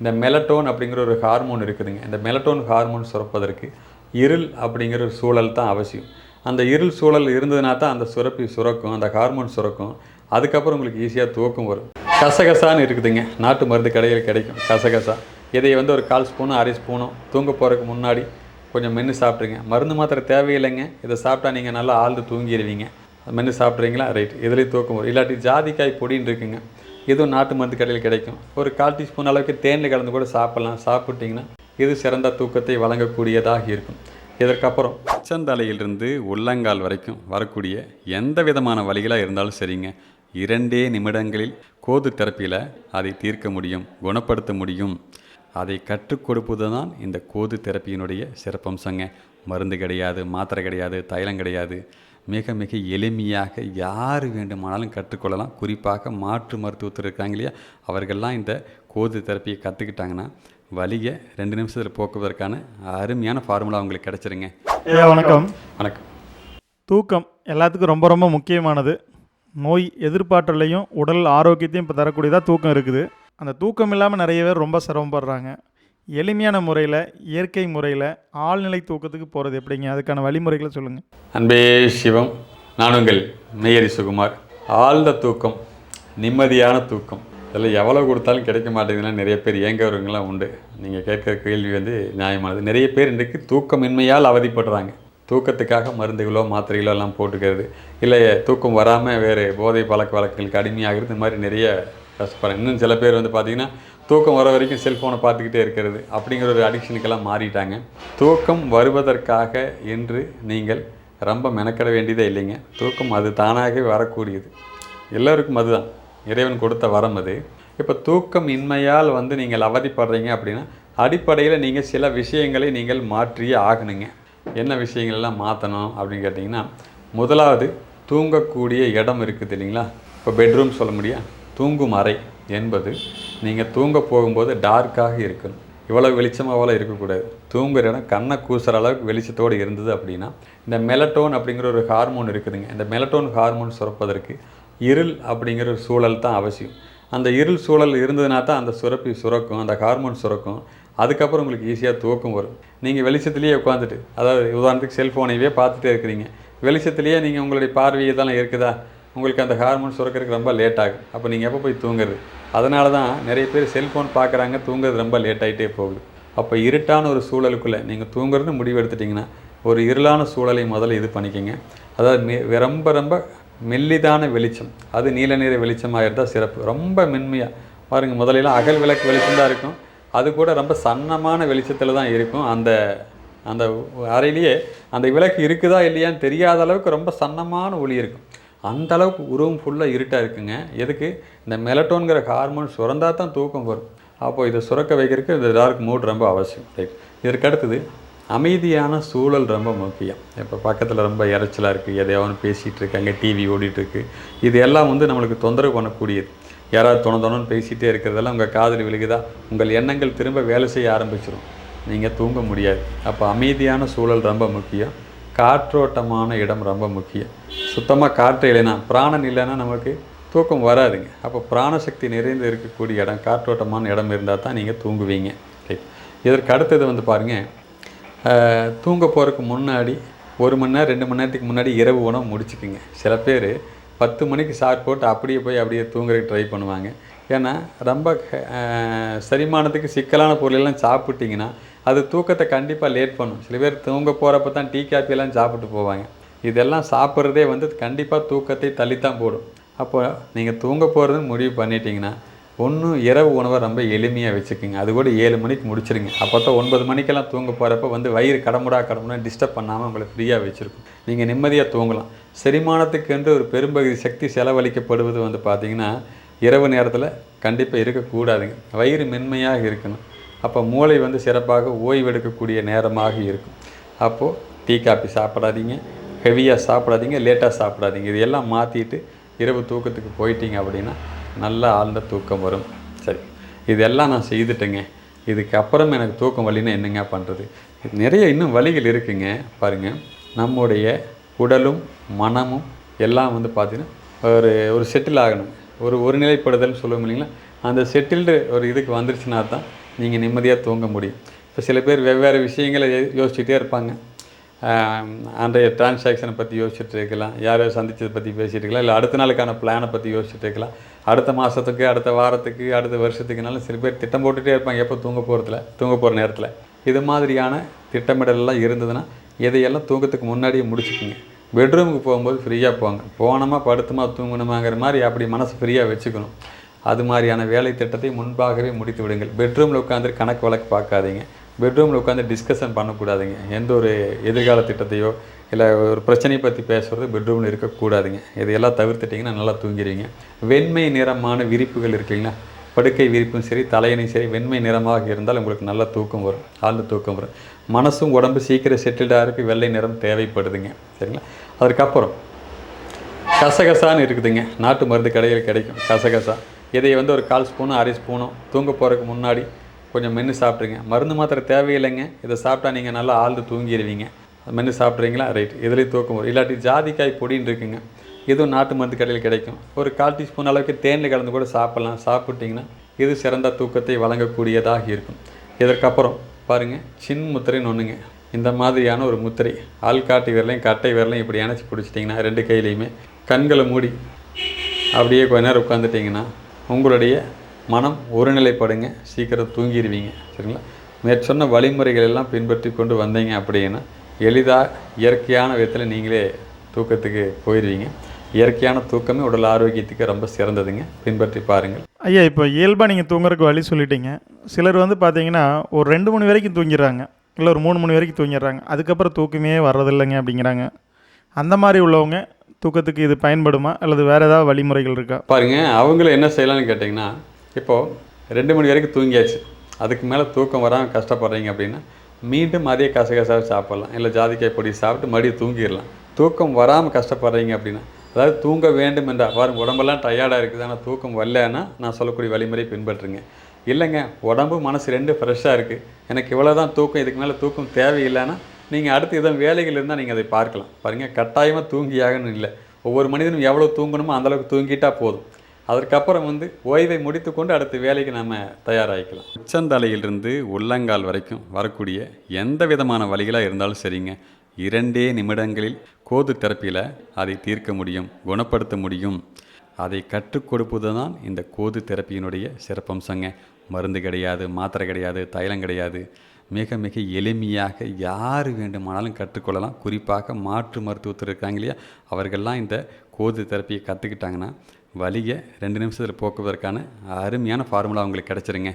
இந்த மெலட்டோன் அப்படிங்கிற ஒரு ஹார்மோன் இருக்குதுங்க. இந்த மெலட்டோன் ஹார்மோன் சுரப்பதற்கு இருள் அப்படிங்கிற ஒரு சூழல் தான் அவசியம். அந்த இருள் சூழல் இருந்ததுனா தான் அந்த சுரப்பி சுரக்கும் அந்த ஹார்மோன் சுரக்கும். அதுக்கப்புறம் உங்களுக்கு ஈஸியாக தூக்கம் வரும். கசகசான்னு இருக்குதுங்க. நாட்டு மருந்து கடையில் கிடைக்கும். கசகசா. இதை வந்து ஒரு கால் ஸ்பூனும் அரை ஸ்பூனும் தூங்க போகிறதுக்கு முன்னாடி கொஞ்சம் மென்று சாப்பிட்ருங்க மருந்து மாத்திரை தேவையில்லைங்க. இதை சாப்பிட்டா நீங்கள் நல்லா ஆழ்ந்து தூங்கிடுவீங்க மென்று சாப்பிட்றீங்களா ரைட் இதுலேயும் தூக்கம் வரும். இல்லாட்டி ஜாதிக்காய் பொடின்னு இருக்குங்க. இதுவும் நாட்டு மருந்து கடையில் கிடைக்கும். ஒரு கால் டீஸ்பூன் அளவுக்கு தேனில் கலந்து கூட சாப்பிட்லாம். சாப்பிட்டிங்கன்னா இது சிறந்த தூக்கத்தை வழங்கக்கூடியதாக இருக்கும். இதற்கப்புறம் உச்சந்தலையிலிருந்து உள்ளங்கால் வரைக்கும் வரக்கூடிய எந்த விதமான வழிகளாக இருந்தாலும் சரிங்க. இரண்டே நிமிடங்களில் கோது தெரப்பியில் அதை தீர்க்க முடியும் குணப்படுத்த முடியும். அதை கற்றுக் கொடுப்பது தான் இந்த கோது தெரப்பியினுடைய சிறப்பம்சங்க. மருந்து கிடையாது மாத்திரை கிடையாது தைலம் கிடையாது. மிக மிக எளிமையாக யார் வேண்டுமானாலும் கற்றுக்கொள்ளலாம். குறிப்பாக மாற்று மருத்துவத்தில் இருக்காங்க இல்லையா? அவர்கள்லாம் இந்த கோது தெரப்பியை கற்றுக்கிட்டாங்கன்னா வலியை ரெண்டு நிமிஷத்தில் போக்குவதற்கான அருமையான ஃபார்முலா அவங்களுக்கு கிடச்சிருங்க. வணக்கம். வணக்கம். தூக்கம் எல்லாத்துக்கும் ரொம்ப ரொம்ப முக்கியமானது. நோய் எதிர்ப்பாற்றலையும் உடல் ஆரோக்கியத்தையும் இப்போ தரக்கூடியதாக தூக்கம் இருக்குது. அந்த தூக்கம் இல்லாமல் நிறைய பேர் ரொம்ப சிரமப்படுறாங்க. எளிமையான முறையில் இயற்கை முறையில் ஆழ்நிலை தூக்கத்துக்கு போகிறது எப்படிங்க? அதுக்கான வழிமுறைகளை சொல்லுங்கள் அன்பே சிவம் நானுங்கள் மெய்யரி சுகுமார். ஆழ்ந்த தூக்கம் நிம்மதியான தூக்கம். இதில் எவ்வளோ கொடுத்தாலும் கிடைக்க மாட்டேங்குதுன்னா நிறைய பேர் ஏங்கவர்கள்லாம் உண்டு. நீங்கள் கேட்குற கேள்வி வந்து நியாயமானது. நிறைய பேர் இன்றைக்கு தூக்கமின்மையால் அவதிப்படுறாங்க. தூக்கத்துக்காக மருந்துகளோ மாத்திரைகளோ எல்லாம் போட்டுக்கிறது. இல்லை தூக்கம் வராமல் வேறு போதை பழக்க வழக்கங்களுக்கு அடிமையாகிறது இந்த மாதிரி நிறைய கஷ்டப்படுறாங்க இன்னும் சில பேர் வந்து பார்த்திங்கன்னா தூக்கம் வர வரைக்கும் செல்ஃபோனை பார்த்துக்கிட்டே இருக்கிறது. அப்படிங்கிற ஒரு அடிக்ஷனுக்கெல்லாம் மாறிட்டாங்க. தூக்கம் வருவதற்காக என்று நீங்கள் ரொம்ப மெனக்கட வேண்டியதே இல்லைங்க. தூக்கம் அது தானாகவே வரக்கூடியது. எல்லோருக்கும் அதுதான். இறைவன் கொடுத்த வரம் அது. இப்போ தூக்கம் இன்மையால் வந்து நீங்கள் அவதிப்படுறீங்க அப்படின்னா அடிப்படையில் நீங்கள் சில விஷயங்களை நீங்கள் மாற்றியே ஆகணுங்க. என்ன விஷயங்கள்லாம் மாற்றணும் அப்படின்னு கேட்டிங்கன்னா முதலாவது தூங்கக்கூடிய இடம் இருக்குது இல்லைங்களா? இப்போ பெட்ரூம் சொல்ல முடியும் தூங்கும் அறை. என்பது நீங்கள் தூங்க போகும்போது டார்க்காக இருக்கணும். இவ்வளோ வெளிச்சமாக அவ்வளோ இருக்கக்கூடாது. தூங்குற இடம் கண்ணை கூசுகிற அளவுக்கு வெளிச்சத்தோடு இருந்தது அப்படின்னா இந்த மெலட்டோன் அப்படிங்கிற ஒரு ஹார்மோன் இருக்குதுங்க. இந்த மெலட்டோன் ஹார்மோன் சுரப்பதற்கு இருள் அப்படிங்கிற ஒரு சூழல் தான் அவசியம். அந்த இருள் சூழல் இருந்ததுனா தான் அந்த சுரப்பி சுரக்கும் அந்த ஹார்மோன் சுரக்கும். அதுக்கப்புறம் உங்களுக்கு ஈஸியாக தூக்கம் வரும். நீங்கள் வெளிச்சத்துலேயே உட்காந்துட்டு அதாவது உதாரணத்துக்கு செல்ஃபோனையே பார்த்துட்டே இருக்கிறீங்க. வெளிச்சத்துலேயே நீங்கள் உங்களுடைய பார்வை இதெல்லாம் இருக்குதா? உங்களுக்கு அந்த ஹார்மோன் சுரக்கிறதுக்கு ரொம்ப லேட் ஆகும் அப்போ நீங்கள் எப்போ போய் தூங்குறது? அதனால தான் நிறைய பேர் செல்ஃபோன் பார்க்குறாங்க தூங்குறது ரொம்ப லேட் ஆகிட்டே போகுது. அப்போ இருட்டான ஒரு சூழலுக்குள்ளே நீங்கள் தூங்குறதுன்னு முடிவு எடுத்துட்டிங்கன்னா ஒரு இருளான சூழலை முதல்ல இது பண்ணிக்கோங்க. அதாவது மெ ரொம்ப ரொம்ப மெல்லிதான வெளிச்சம். அது நீல நிற வெளிச்சமாக இருந்தால் சிறப்பு. ரொம்ப மென்மையாக பாருங்கள் முதலையெல்லாம் அகல் விளக்கு வெளிச்சம் தான் இருக்கும். அது கூட ரொம்ப சன்னமான வெளிச்சத்தில் தான் இருக்கும். அந்த அந்த அறையிலேயே அந்த விளக்கு இருக்குதா இல்லையான்னு தெரியாத அளவுக்கு ரொம்ப சன்னமான ஒளி இருக்கும். அந்த அளவுக்கு உருவம் ஃபுல்லாக இருட்டாக இருக்குங்க. எதுக்கு? இந்த மெலட்டோன்கிற ஹார்மோன் சுரந்தா தான் தூக்கம் வரும். அப்போது இதை சுரக்க வைக்கிறதுக்கு இந்த டார்க் மூட் ரொம்ப அவசியம். ரைட் இதற்கு அடுத்தது அமைதியான சூழல் ரொம்ப முக்கியம். இப்போ பக்கத்தில் ரொம்ப இறைச்சலாக இருக்குது எதையாவது பேசிகிட்டு இருக்காங்க டிவி ஓடிட்டுருக்கு இது எல்லாம் வந்து நம்மளுக்கு தொந்தரவு பண்ணக்கூடியது. யாராவது தொண தொணன்னு பேசிகிட்டே இருக்கிறதெல்லாம் உங்கள் காதில் விழுகுதா? உங்கள் எண்ணங்கள் திரும்ப வேலை செய்ய ஆரம்பிச்சிடும் நீங்கள் தூங்க முடியாது. அப்போ அமைதியான சூழல் ரொம்ப முக்கியம். காற்றோட்டமான இடம் ரொம்ப முக்கியம். சுத்தமாக காற்று இல்லைன்னா பிராணன் இல்லைன்னா நமக்கு தூக்கம் வராதுங்க. அப்போ பிராணசக்தி நிறைந்து இருக்கக்கூடிய இடம் காற்றோட்டமான இடம் இருந்தால் தான் நீங்கள் தூங்குவீங்க. ரைட் இதற்கு அடுத்தது வந்து பாருங்கள் தூங்க போகிறதுக்கு முன்னாடி ஒரு மணி நேரம் ரெண்டு மணி நேரத்துக்கு முன்னாடி இரவு உணவு முடிச்சுக்குங்க. சில பேர் பத்து மணிக்கு சார் போட்டு அப்படியே போய் அப்படியே தூங்குறதுக்கு ட்ரை பண்ணுவாங்க. ஏன்னா ரொம்ப சரிமானத்துக்கு செரிமானத்துக்கு சிக்கலான பொருளெல்லாம் சாப்பிட்டிங்கன்னா அது தூக்கத்தை கண்டிப்பாக லேட் பண்ணும். சில பேர் தூங்க போகிறப்ப தான் டீ காஃபியெல்லாம் சாப்பிட்டு போவாங்க. இதெல்லாம் சாப்பிட்றதே வந்து கண்டிப்பாக தூக்கத்தை தள்ளித்தான் போடும். அப்போ நீங்கள் தூங்க போகிறதுன்னு முடிவு பண்ணிட்டீங்கன்னா ஒன்றும் இரவு உணவை ரொம்ப எளிமையாக வச்சுக்கோங்க. அது கூட ஏழு மணிக்கு முடிச்சிருங்க. அப்போ தான் ஒன்பது மணிக்கெல்லாம் தூங்க போகிறப்ப வந்து வயிறு கடமுடா கடமுடா டிஸ்டர்ப் பண்ணாமல் உங்களை ஃப்ரீயாக வச்சுருக்கும். நீங்கள் நிம்மதியாக தூங்கலாம். செரிமானத்துக்கு என்று ஒரு பெரும்பகுதி சக்தி செலவழிக்கப்படுவது வந்து பார்த்திங்கன்னா இரவு நேரத்தில் கண்டிப்பாக இருக்கக்கூடாதுங்க. வயிறு மென்மையாக இருக்கணும். அப்போ மூளை வந்து சிறப்பாக ஓய்வெடுக்கக்கூடிய நேரமாக இருக்கும். அப்போது டீ காப்பி சாப்பிடாதீங்க. ஹெவியாக சாப்பிடாதீங்க. லேட்டாக சாப்பிடாதீங்க. இது எல்லாம் மாற்றிட்டு இரவு தூக்கத்துக்கு போயிட்டீங்க அப்படின்னா நல்ல ஆழ்ந்த தூக்கம் வரும். சரி. இதெல்லாம் நான் செய்துட்டேங்க. இதுக்கப்புறம் எனக்கு தூக்கம் வலின்னா என்னங்க பண்ணுறது நிறைய இன்னும் வழிகள் இருக்குங்க. பாருங்கள் நம்முடைய உடலும் மனமும் எல்லாம் வந்து பார்த்திங்கன்னா ஒரு ஒரு செட்டில் ஆகணும். ஒரு ஒருநிலைப்படுதல்னு சொல்லுவோம் இல்லைங்களா? அந்த செட்டில்டு ஒரு இதுக்கு வந்துருச்சுன்னா தான் நீங்கள் நிம்மதியாக தூங்க முடியும். இப்போ சில பேர் வெவ்வேறு விஷயங்களை யோசிச்சுட்டே இருப்பாங்க. அன்றைய டிரான்சாக்ஷனை பற்றி யோசிச்சுட்டு இருக்கலாம். யார் யார் சந்திச்சதை பற்றி பேசிகிட்டு இருக்கலாம். இல்லை அடுத்த நாளுக்கான பிளானை பற்றி யோசிச்சுட்டு இருக்கலாம். அடுத்த மாதத்துக்கு அடுத்த வாரத்துக்கு அடுத்த வருஷத்துக்குனாலும் சில பேர் திட்டம் போட்டுகிட்டே இருப்பாங்க. எப்போ தூங்க போகிறதுல தூங்க போகிற நேரத்தில். இது மாதிரியான திட்டமிடலெல்லாம் இருந்ததுன்னா இதையெல்லாம் தூக்கத்துக்கு முன்னாடியே முடிச்சுக்குங்க. பெட்ரூமுக்கு போகும்போது ஃப்ரீயாக போங்க. போனோமா படுத்துமா தூங்கணுமாங்கிற மாதிரி அப்படி மனசு ஃப்ரீயாக வச்சுக்கணும். அது மாதிரியான வேலை திட்டத்தை முன்பாகவே முடித்து விடுங்கள். பெட்ரூமில் உட்காந்து கணக்கு வழக்கு பார்க்காதீங்க. பெட்ரூமில் உட்காந்து டிஸ்கஷன் பண்ணக்கூடாதுங்க. எந்த ஒரு எதிர்கால திட்டத்தையோ இல்லை ஒரு பிரச்சனையை பற்றி பேசுகிறது பெட்ரூமில் இருக்கக்கூடாதுங்க. இதையெல்லாம் தவிர்த்துட்டிங்கன்னா நல்லா தூங்கிடுவீங்க வெண்மை நிறமான விரிப்புகள் இருக்குங்களா படுக்கை விரிப்பும் சரி தலையணையும் சரி வெண்மை நிறமாக இருந்தால் உங்களுக்கு நல்ல தூக்கம் வரும். ஆழ்ந்த தூக்கம் வரும். மனசும் உடம்பு சீக்கிரம் செட்டில்டாக இருக்குது வெள்ளை நிறம் தேவைப்படுதுங்க. சரிங்களா? அதுக்கப்புறம் கசகசான்னு இருக்குதுங்க. நாட்டு மருந்து கடையில் கிடைக்கும். கசகசா. இதை வந்து ஒரு கால் ஸ்பூனும் அரை ஸ்பூனும் தூங்க போகிறதுக்கு முன்னாடி கொஞ்சம் மென்று சாப்பிட்ருங்க மருந்து மாத்திரை தேவையில்லைங்க. இதை சாப்பிட்டா நீங்கள் நல்லா ஆழ்ந்து தூங்கிடுவீங்க மென்று சாப்பிட்றீங்களா? ரைட். இதுலேயும் தூக்கம் வரும். இல்லாட்டி ஜாதிக்காய் பொடின்னு இருக்குங்க. இதுவும் நாட்டு மருந்து கடையில் கிடைக்கும். ஒரு கால் டீஸ்பூன் அளவுக்கு தேனில் கலந்து கூட சாப்பிட்லாம். சாப்பிட்டிங்கன்னா இது சிறந்த தூக்கத்தை வழங்கக்கூடியதாக இருக்கும். இதற்கப்புறம் பாருங்கள் சின் முத்திரைன்னு ஒன்றுங்க இந்த மாதிரியான ஒரு முத்திரை. ஆள்காட்டி விரலையும் கட்டை விரலையும் இப்படி இணைச்சி பிடிச்சிட்டிங்கன்னா ரெண்டு கையிலையுமே கண்களை மூடி அப்படியே கொஞ்ச நேரம் உட்காந்துட்டிங்கன்னா உங்களுடைய மனம் ஒருநிலைப்படுங்க. சீக்கிரம் தூங்கிடுவீங்க சரிங்களா? மேற்சொன்ன வழிமுறைகள் எல்லாம் பின்பற்றி கொண்டு வந்தீங்க அப்படின்னா எளிதாக இயற்கையான விதத்தில் நீங்களே தூக்கத்துக்கு போயிடுவீங்க இயற்கையான தூக்கமே உடல் ஆரோக்கியத்துக்கு ரொம்ப சிறந்ததுங்க. பின்பற்றி பாருங்கள். ஐயா இப்போ இயல்பாக நீங்கள் தூங்குறதுக்கு வழி சொல்லிட்டீங்க. சிலர் வந்து பார்த்தீங்கன்னா ஒரு ரெண்டு மணி வரைக்கும் தூங்கிடுறாங்க. இல்லை ஒரு மூணு மணி வரைக்கும் தூங்கிடுறாங்க. அதுக்கப்புறம் தூக்கமே வர்றதில்லைங்க அப்படிங்கிறாங்க. அந்த மாதிரி உள்ளவங்க தூக்கத்துக்கு இது பயன்படுமா? அல்லது வேறு ஏதாவது வழிமுறைகள் இருக்கா? பாருங்க அவங்கள என்ன செய்யலாம்னு கேட்டிங்கன்னா இப்போது ரெண்டு மணி வரைக்கும் தூங்கியாச்சு. அதுக்கு மேலே தூக்கம் வராமல் கஷ்டப்படுறீங்க அப்படின்னா மீண்டும் அதே கசகசாவை சாப்பிட்லாம். இல்லை ஜாதிக்காய் பொடி சாப்பிட்டு மறுபடியும் தூங்கிடலாம். தூக்கம் வராமல் கஷ்டப்படுறீங்க அப்படின்னா அதாவது தூங்க வேண்டும் என்றால் பாருங்க உடம்பெல்லாம் டயர்டாக இருக்குது. ஆனால் தூக்கம் வரலன்னா நான் சொல்லக்கூடிய வழிமுறை பின்பற்றுங்க. இல்லைங்க உடம்பு மனசு ரெண்டும் ஃப்ரெஷ்ஷாக இருக்குது எனக்கு இவ்வளோ தான் தூக்கம் இதுக்கு மேலே தூக்கம் தேவையில்லைன்னா நீங்கள் அடுத்து எதுவும் வேலைகள் இருந்தால் நீங்கள் அதை பார்க்கலாம். பாருங்கள் கட்டாயமாக தூங்கியாகணும் இல்லை. ஒவ்வொரு மனிதனும் எவ்வளோ தூங்கணுமோ அந்தளவுக்கு தூங்கிட்டால் போதும். அதற்கப்புறம் வந்து ஓய்வை முடித்துக்கொண்டு அடுத்த வேலைக்கு நம்ம தயாராகிக்கலாம். உச்சந்தலையிலிருந்து உள்ளங்கால் வரைக்கும் வரக்கூடிய எந்த விதமான வழிகளாக இருந்தாலும் சரிங்க. இரண்டே நிமிடங்களில் கோது தெரப்பியில் அதை தீர்க்க முடியும் குணப்படுத்த முடியும். அதை கற்றுக் கொடுப்பது தான் இந்த கோது தெரப்பியினுடைய சிறப்பம்சங்க. மருந்து கிடையாது மாத்திரை கிடையாது தைலம் கிடையாது. மிக மிக எளிமையாக யார் வேண்டுமானாலும் கற்றுக்கொள்ளலாம். குறிப்பாக மாற்று மருத்துவத்தில் இருக்காங்க இல்லையா? அவர்கள்லாம் இந்த கோது தெரப்பியை கற்றுக்கிட்டாங்கன்னா வலியை ரெண்டு நிமிஷத்தில் போக்குவதற்கான அருமையான ஃபார்முலா அவங்களுக்கு கிடச்சிருங்க.